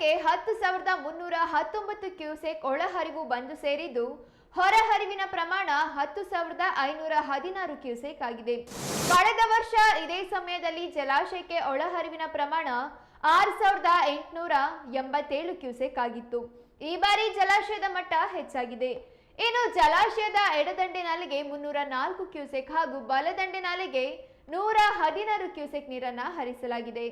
ವರ್ಷಕ್ಕೆ ಹತ್ತು ಸಾವಿರದ ಮುನ್ನೂರ ಹತ್ತೊಂಬತ್ತು ಕ್ಯೂಸೆಕ್ ಒಳಹರಿವು ಬಂದು ಸೇರಿದ್ದು ಹೊರಹರಿವಿನ ಪ್ರಮಾಣ ಹತ್ತು ಸಾವಿರದ ಐನೂರ ಹದಿನಾರು ಕ್ಯೂಸೆಕ್ ಆಗಿದೆ. ಕಳೆದ ವರ್ಷ ಇದೇ ಸಮಯದಲ್ಲಿ ಜಲಾಶಯಕ್ಕೆ ಒಳಹರಿವಿನ ಪ್ರಮಾಣ ಆರು ಸಾವಿರದ ಎಂಟುನೂರ ಎಂಬತ್ತೇಳು ಕ್ಯೂಸೆಕ್ ಆಗಿತ್ತು. ಈ ಬಾರಿ ಜಲಾಶಯದ ಮಟ್ಟ ಹೆಚ್ಚಾಗಿದೆ. ಇನ್ನು ಜಲಾಶಯದ ಎಡದಂಡೆ ನಾಲೆಗೆ ಮುನ್ನೂರ ನಾಲ್ಕು ಕ್ಯೂಸೆಕ್ ಹಾಗೂ ಬಲದಂಡೆ ನಾಲೆಗೆ ನೂರ ಹದಿನಾರು ಕ್ಯೂಸೆಕ್ ನೀರನ್ನ ಹರಿಸಲಾಗಿದೆ.